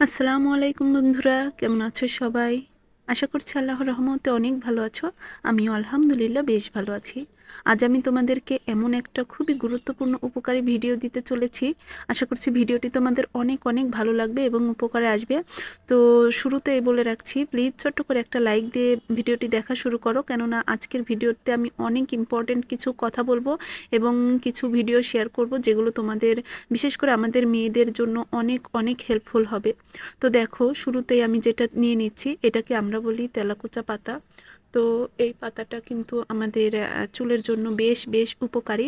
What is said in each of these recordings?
আসসালামু আলাইকুম বন্ধুরা কেমন আছো সবাই? আশা করছি আল্লাহর রহমতে অনেক ভালো আছো। আমিও আলহামদুলিল্লাহ বেশ ভালো আছি। আজ আমি তোমাদেরকে এমন একটা খুবই গুরুত্বপূর্ণ উপকারী ভিডিও দিতে চলেছি। আশা করছি ভিডিওটি তোমাদের অনেক অনেক ভালো লাগবে এবং উপকারে আসবে। তো শুরুতেই বলে রাখছি প্লিজ ছোট্ট করে একটা লাইক দিয়ে ভিডিওটি দেখা শুরু করো। কেননা আজকের ভিডিওতে আমি অনেক ইম্পর্টেন্ট কিছু কথা বলব এবং কিছু ভিডিও শেয়ার করব যেগুলো তোমাদের, বিশেষ করে আমাদের মেয়েদের জন্য অনেক অনেক হেল্পফুল হবে। তো দেখো, শুরুতেই আমি যেটা নিয়ে নিচ্ছি, এটাকে আমরা বলি তেলাকুচা পাতা। তো এই পাতাটা কিন্তু আমাদের চুলের জন্য বেশ বেশ উপকারী।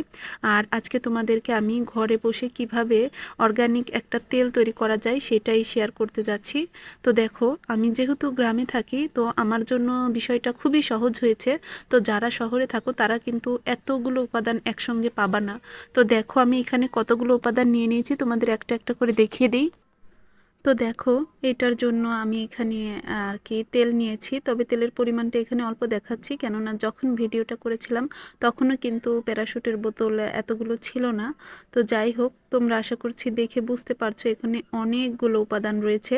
আর আজকে তোমাদেরকে আমি ঘরে বসে কীভাবে অর্গানিক একটা তেল তৈরি করা যায় সেটাই শেয়ার করতে যাচ্ছি। তো দেখো, আমি যেহেতু গ্রামে থাকি, তো আমার জন্য বিষয়টা খুবই সহজ হয়েছে। তো যারা শহরে থাকো, তারা কিন্তু এতগুলো উপাদান একসঙ্গে পাবা না। তো দেখো, আমি এখানে কতগুলো উপাদান নিয়ে নিয়েছি, তোমাদের একটা একটা করে দেখিয়ে দিই। তো দেখো, এটার জন্য আমি এখানে আর কি তেল নিয়েছি। তবে তেলের পরিমাণটা এখানে অল্প দেখাচ্ছি, কেননা যখন ভিডিওটা করেছিলাম তখনও কিন্তু প্যারাশুটের বোতল এতগুলো ছিল না। তো যাই হোক, তোমরা আশা করছি দেখে বুঝতে পারছ এখানে অনেকগুলো উপাদান রয়েছে।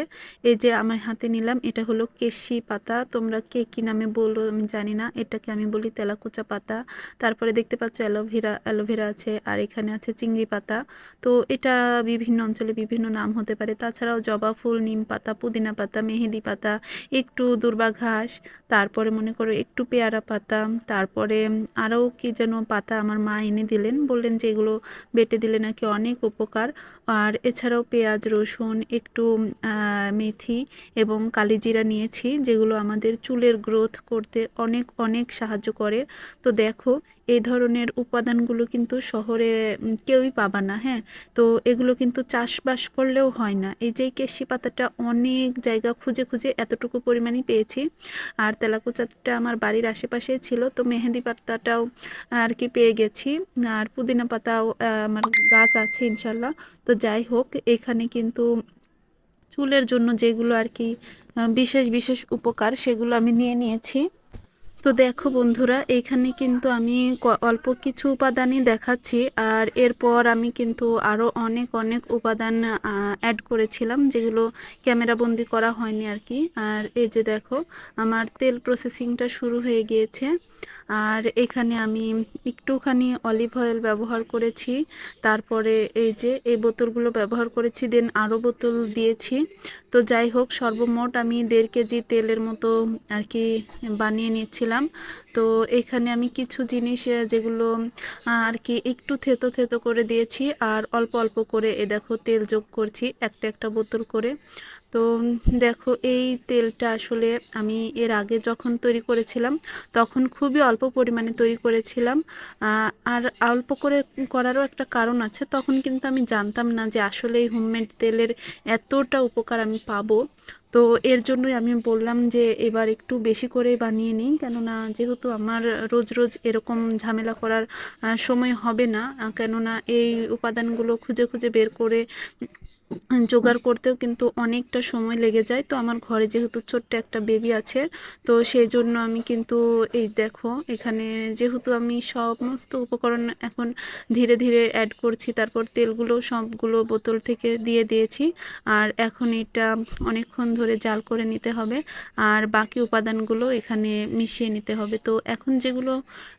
এই যে আমার হাতে নিলাম, এটা হলো কেশি পাতা। তোমরা কে কী নামে বলো আমি জানি না, এটাকে আমি বলি তেলাকুচা পাতা। তারপরে দেখতে পাচ্ছ অ্যালোভেরা অ্যালোভেরা আছে, আর এখানে আছে চিংড়ি পাতা। তো এটা বিভিন্ন অঞ্চলে বিভিন্ন নাম হতে পারে। তাছাড়াও জবা ফুল, নিম পাতা, পুদিনা পাতা, মেহেদি পাতা, একটু দুর্বা ঘাস, তারপরে মনে করো একটু পেয়ারা পাতা, তারপরে আরও কি যেন পাতা আমার মা এনে দিলেন। বললেন যে এগুলো বেটে দিলে নাকি অনেক উপকার। আর এছাড়াও পেঁয়াজ, রসুন, একটু মেথি এবং কালিজিরা নিয়েছি, যেগুলো আমাদের চুলের গ্রোথ করতে অনেক অনেক সাহায্য করে। তো দেখো এই ধরনের উপাদানগুলো কিন্তু শহরে কেউই পাবা না হ্যাঁ? তো এগুলো কিন্তু চাষবাস করলেও হয় না। এই যে কেশি পাতাটা অনেক জায়গা খুঁজে খুঁজে এতটুকু পরিমাণই পেয়েছি। আর তেলাকুচাটা আমার বাড়ির আশেপাশেই ছিল, তো মেহেদি পাতাটাও আর কি পেয়ে গেছি। আর পুদিনা পাতাও আমার গাছ আছে ইনশাল্লাহ। তো যাই হোক, এখানে কিন্তু চুলের জন্য যেগুলো আর কি বিশেষ বিশেষ উপকার সেগুলো আমি নিয়ে নিয়েছি। তো দেখো বন্ধুরা, এখানে কিন্তু আমি অল্প কিছু উপাদানই দেখাচ্ছি। আর এরপর আমি কিন্তু আরও অনেক অনেক উপাদান অ্যাড করেছিলাম, যেগুলো ক্যামেরা বন্দি করা হয়নি আর কি। আর এই যে দেখো, আমার তেল প্রসেসিংটা শুরু হয়ে গিয়েছে। আর এখানে আমি একটুখানি অলিভ অয়েল ব্যবহার করেছি। তারপরে এই যে এই বোতলগুলো ব্যবহার করেছি দেন আরও বোতল দিয়েছি। তো যাই হোক, সর্বমোট আমি দেড় কেজি তেলের মতো আর কি বানিয়ে নিচ্ছিলাম তো এখানে আমি কিছু জিনিস যেগুলো আর কি একটু থেতো থেতো করে দিয়েছি আর অল্প অল্প করে, এ, দেখো তেল যোগ করছি একটা একটা বোতল করে। তো দেখো এই তেলটা আসলে আমি এর আগে যখন তৈরি করেছিলাম, তখন খুবই অল্প পরিমাণে তৈরি করেছিলাম। আর অল্প করে করারও একটা কারণ আছে, তখন কিন্তু আমি জানতাম না যে আসলে এই হোমমেড তেলের এতটা উপকার আমি পাবো। তো এর জন্যই আমি বললাম যে এবার একটু বেশি করে বানিয়ে নিই, কেননা যেহেতু আমার রোজ রোজ এরকম ঝামেলা করার সময় হবে না কেননা এই উপাদানগুলো খুঁজে খুঁজে বের করে জোগাড় করতেও কিন্তু অনেকটা সময় লেগে যায়। তো আমার ঘরে যেহেতু ছোট্ট একটা বেবি আছে, তো সেই জন্য আমি কিন্তু এই দেখো, এখানে যেহেতু আমি সমস্ত উপকরণ এখন ধীরে ধীরে অ্যাড করছি, তারপর তেলগুলো সবগুলো বোতল থেকে দিয়ে দিয়েছি। আর এখন এটা অনেকক্ষণ ধরে জাল করে নিতে হবে, আর বাকি উপাদানগুলো এখানে মিশিয়ে নিতে হবে। তো এখন যেগুলো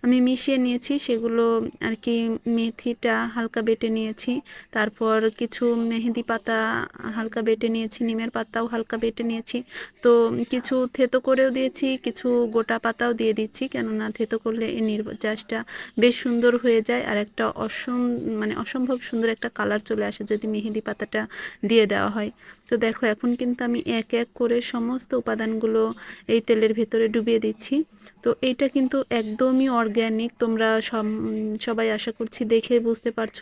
আমি মিশিয়ে নিয়েছি, সেগুলো আর কি মেথিটা হালকা বেটে নিয়েছি, তারপর কিছু মেহেদি পাতা হালকা বেটে নিয়েছি, নিমের পাতাও হালকা বেটে নিয়েছি। তো কিছু থেতো করেও দিয়েছি, কিছু গোটা পাতাও দিয়ে দিচ্ছি, কেননা থেতো করলে এই নির্যাসটা বেশ সুন্দর হয়ে যায় আর একটা অসম মানে অসম্ভব সুন্দর একটা কালার চলে আসে যদি মেহেদি পাতাটা দিয়ে দেওয়া হয়। তো দেখো, এখন কিন্তু আমি এক এক করে সমস্ত উপাদানগুলো এই তেলের ভেতরে ডুবিয়ে দিচ্ছি। তো এইটা কিন্তু একদমই অর্গ্যানিক তোমরা সবাই আশা করছি দেখে বুঝতে পারছ।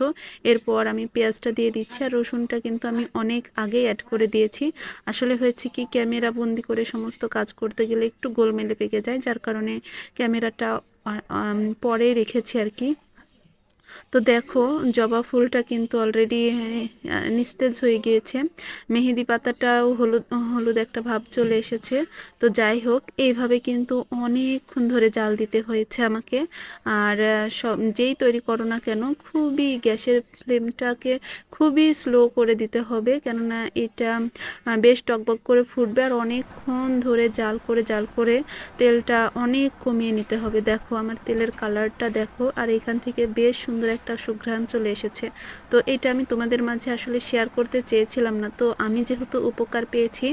এরপর আমি পেঁয়াজটা দিয়ে দিচ্ছি আর রসুনটা কিন্তু আমি অনেক আগেই অ্যাড করে দিয়েছি। আসলে হয়েছে কি ক্যামেরা বন্দি করে সমস্ত কাজ করতে গেলে একটু গোলমেলে পেকে যায়, যার কারণে ক্যামেরাটা পরে রেখেছি আর কি। তো দেখো, জবা ফুলটা কিন্তু অলরেডি নিস্তেজ হয়ে গিয়েছে। মেহেদি পাতাটাও হলুদ হলুদ একটা ভাব চলে এসেছে। তো যাই হোক, এইভাবে কিন্তু অনেকক্ষণ ধরে জাল দিতে হয়েছে আমাকে। আর সব, যেই তৈরি করো না কেন, খুবই গ্যাসের ফ্লেমটাকে খুবই স্লো করে দিতে হবে। কেননা এটা বেশ টকবক করে ফুটবে আর অনেকক্ষণ ধরে জাল করে জাল করে তেলটা অনেক কমিয়ে নিতে হবে। দেখো, আমার তেলের কালারটা দেখো। আর এখান থেকে বেশ সুন্দর একটা সুঘ্রাণ চলে এসেছে। তো এটা আমি তোমাদের মাঝে আসলে শেয়ার করতে চেয়েছিলাম না। তো আমি যেহেতু উপকার পেয়েছি,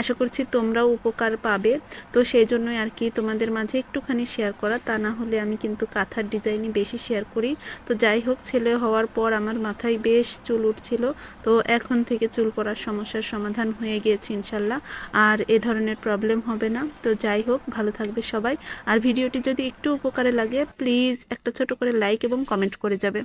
আশা করছি তোমরাও উপকার পাবে। তো সেই জন্যই আর কি তোমাদের মাঝে একটুখানি শেয়ার করা। তা না হলে আমি কিন্তু কাঁথার ডিজাইনই বেশি শেয়ার করি। তো যাই হোক, ছেলে হওয়ার পর আমার মাথায় বেশ চুল উঠছিল। তো এখন থেকে চুল পড়ার সমস্যার সমাধান হয়ে গিয়েছে ইনশাল্লাহ। আর এ ধরনের প্রবলেম হবে না। তো যাই হোক, ভালো থাকবে সবাই। আর ভিডিওটি যদি একটু উপকারে লাগে প্লিজ একটা ছোট করে লাইক এবং কমেন্ট করে যাবে।